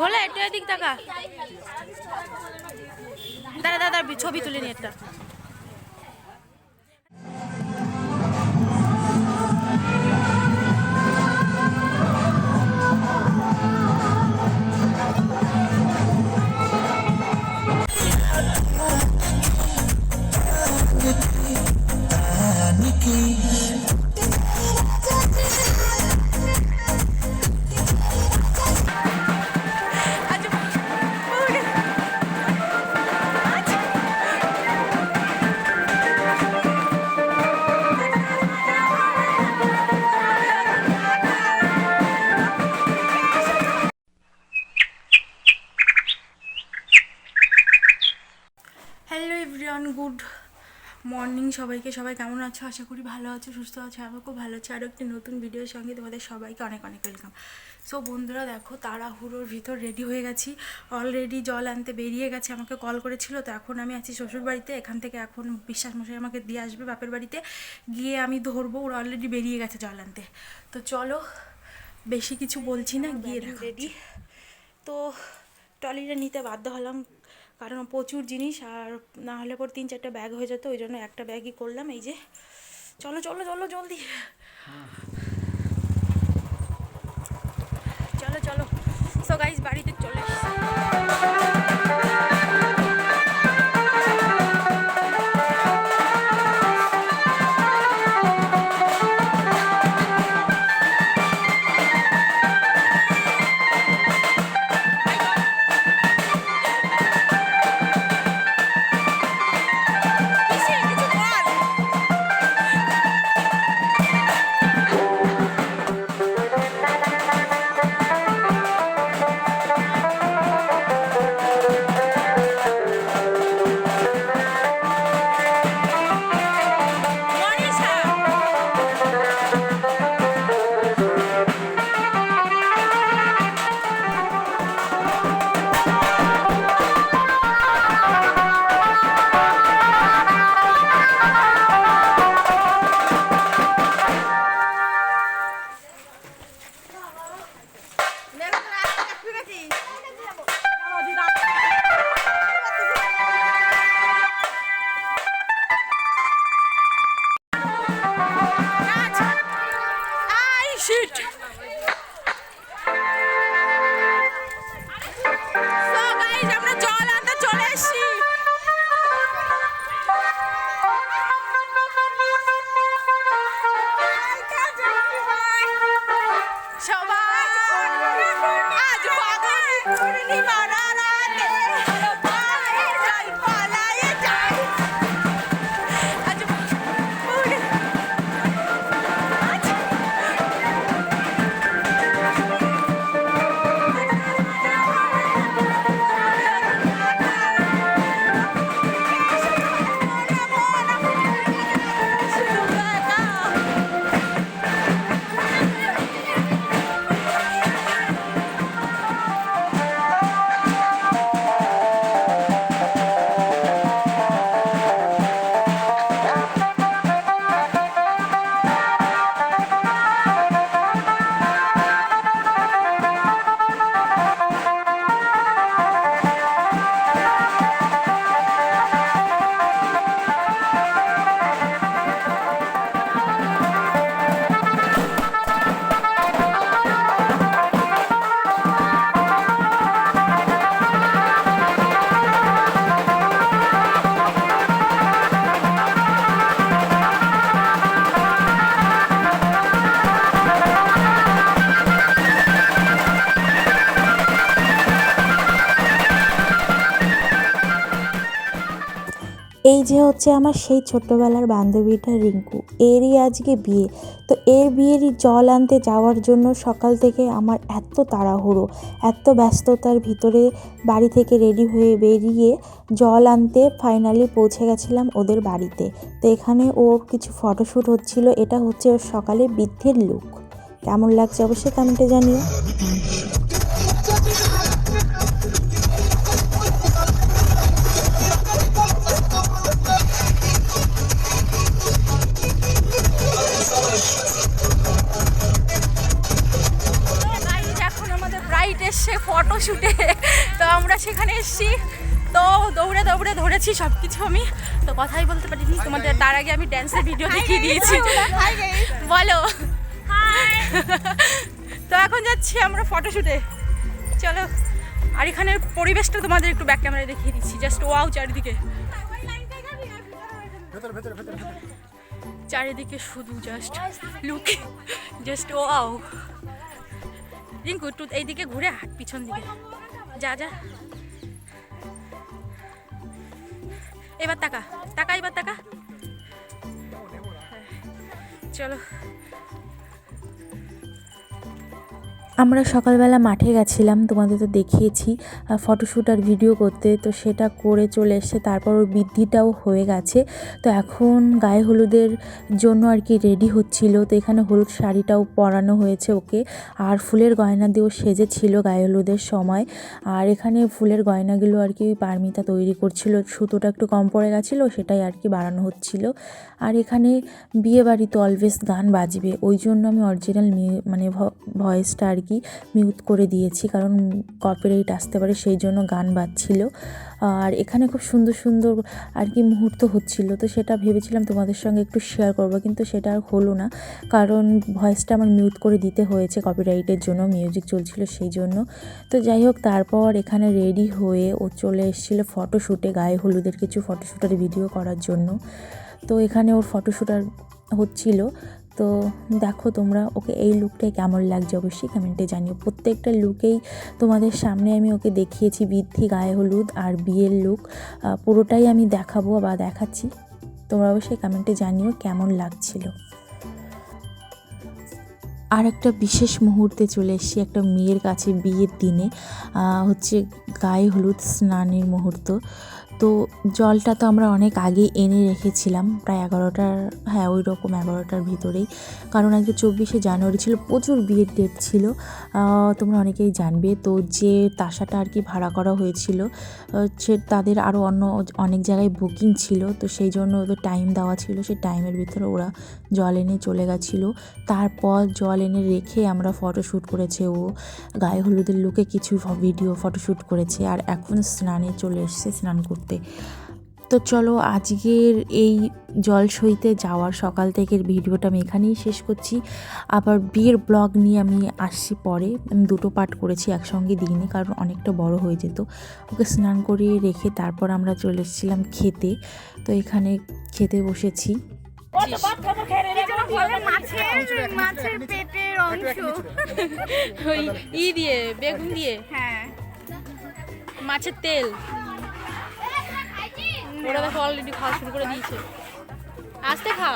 বলে একটু এদিক টাকা দাঁড়া দাদা ছবি তুলে নি একটা। হ্যালো এভরিওয়ান গুড মর্নিং সবাইকে। সবাই কেমন আছো? আশা করি ভালো আছো সুস্থ আছো আমি খুব ভালো আছি। আরও একটি নতুন ভিডিওর সঙ্গে তোমাদের সবাইকে অনেক অনেক ওয়েলকাম সো বন্ধুরা দেখো তাড়াহুড়োর ভিতর রেডি হয়ে গেছি। অলরেডি জল আনতে বেরিয়ে গেছে আমাকে কল করেছিল। তো এখন আমি আছি শ্বশুরবাড়িতে। এখান থেকে এখন বিশ্বাস মশাই আমাকে দিয়ে আসবে বাপের বাড়িতে। গিয়ে আমি ধরবো ওরা অলরেডি বেরিয়ে গেছে জল আনতে। তো চলো বেশি কিছু বলছি না গিয়ে রেডি তো ট্রলিটা নিতে বাধ্য হলাম। কারণ প্রচুর জিনিস আর না হলে পর তিন চারটা ব্যাগ হয়ে যেত ওই জন্য একটা ব্যাগই করলাম, এই যে। চলো চলো চলো, জলদি। চলো চলো। সো গাইজ বাড়িতে চলে এসেছি। এই যে হচ্ছে আমার সেই ছোট্টবেলার বান্ধবীটা রিঙ্কু, এরই আজকে বিয়ে। তো এর বিয়েরই জল আনতে যাওয়ার জন্য সকাল থেকে আমার এত তাড়াহুড়ো, এত ব্যস্ততার ভিতরে বাড়ি থেকে রেডি হয়ে বেরিয়ে জল আনতে ফাইনালি পৌঁছে গেছিলাম ওদের বাড়িতে। তো এখানে ওর কিছু ফটোশ্যুট হচ্ছিল, এটা হচ্ছে ওর সকালে বৃদ্ধের লুক কেমন লাগছে অবশ্যই কমেন্টে জানিও। গাইজ এখন আমাদের ব্রাইট এসছে ফটো শুটে তো আমরা সেখানে এসছি। তো দৌড়ে দৌড়ে ধরেছি সব কিছু আমি। তো কথাই বলতে পারিনি তোমাদের তার আগে আমি ড্যান্সের ভিডিও দেখিয়ে দিয়েছি। বলো তো এখন যাচ্ছি আমরা ফটোশ্যুটে চলো আর এখানের পরিবেশটা তোমাদের একটু ব্যাক ক্যামেরায় দেখিয়ে দিচ্ছি। জাস্ট ওয়াও চারিদিকে। চারিদিকে শুধু just look just wow Rinku, একটু এইদিকে ঘুরে হাট, পিছন দিকে। যা যা। এবার তাকা তাকা, এবার তাকা। চলো। আমরা সকালবেলা মাঠে গেছিলাম, তোমাদের তো দেখিয়েছি ফটোশ্যুট আর ভিডিও করতে, তো সেটা করে চলে এসছে, তারপর ওর বৃদ্ধিটাও হয়ে গেছে। তো এখন গায়ে হলুদের জন্য আর কি রেডি হচ্ছিল, তো এখানে হলুদ শাড়িটাও পরানো হয়েছে ওকে। আর ফুলের গয়না দিয়েও সেজেছিল গায়ে হলুদের সময়। আর এখানে ফুলের গয়নাগুলো আর কি পারমিতা তৈরি করছিল, সুতোটা একটু কম পড়ে গেছিল, সেটাই আর কি বাড়ানো হচ্ছিল। আর এখানে বিয়ে বাড়িতে অলওয়েজ গান বাজবে, ওই জন্য আমি অরিজিনাল মানে ভয়েসটা আর কি মিউট করে দিয়েছি, কারণ কপিরাইট আসতে পারে, সেই জন্য গান বাজছিল। আর এখানে খুব সুন্দর সুন্দর আর কি মুহূর্ত হচ্ছিল, তো সেটা ভেবেছিলাম তোমাদের সঙ্গে একটু শেয়ার করব, কিন্তু সেটা আর হলো না। কারণ ভয়েসটা আমার মিউট করে দিতে হয়েছে কপিরাইটের জন্য মিউজিক চলছিল সেই জন্য। তো যাই হোক, তারপর এখানে রেডি হয়ে ও চলে এসেছিল ফটোশ্যুটে গায়ে হলুদের কিছু ফটোশ্যুটের ভিডিও করার জন্য। তো এখানে ওর ফটোশ্যুট আর হচ্ছিল। তো দেখো তোমরা ওকে এই লুকটাই কেমন লাগছে? অবশ্যই কমেন্টে জানিও। প্রত্যেকটা লুকেই তোমাদের সামনে আমি ওকে দেখিয়েছি, বৃদ্ধি, গায়ে হলুদ আর বিয়ের লুক পুরোটাই আমি দেখাবো বা দেখাচ্ছি। তোমরা অবশ্যই কমেন্টে জানিও কেমন লাগছিল। আর একটা বিশেষ মুহূর্তে চলে এসেছি একটা মেয়ের কাছে বিয়ের দিনে। হচ্ছে গায়ে হলুদ স্নানের মুহূর্ত। তো জলটা তো আমরা অনেক আগে এনে রেখেছিলাম, প্রায় এগারোটার হ্যাঁ ওই রকম এগারোটার ভিতরেই। কারণ আজকে চব্বিশে জানুয়ারি ছিল, প্রচুর বিয়ের ডেট ছিল। তোমরা অনেকেই জানবে, তো যে তাসাটা আর কি ভাড়া করা হয়েছিল সে তাদের আরও অন্য অনেক জায়গায় বুকিং ছিল, তো সেই জন্য ওদের টাইম দেওয়া ছিল, সেই টাইমের ভিতরে ওরা জল এনে চলে গেছিল। তারপর জল এনে রেখে আমরা ফটোশ্যুট করেছে ও, গায়ে হলুদের লুকে কিছু ভিডিও ফটোশ্যুট করেছে, আর এখন স্নানে চলে এসেছে স্নান করতে। তো চলো আজকের এই জল সইতে যাওয়ার সকাল থেকের ভিডিওটা আমি এখানেই শেষ করছি। আবার বিয়ের ব্লগ নিয়ে আমি আসছি পরে। আমি দুটো পার্ট করেছি একসঙ্গে দিইনি কারণ অনেকটা বড় হয়ে যেত। ওকে স্নান করিয়ে রেখে তারপর আমরা চলে এসেছিলাম খেতে। তো এখানে খেতে বসেছি। মাছের মাছের পেটের অংশ। ওই ই দিয়ে বেগুন দিয়ে? হ্যাঁ। মাছের তেল? ওরা দেখো অলরেডি খাওয়া শুরু করে দিয়েছে। আসতে খা।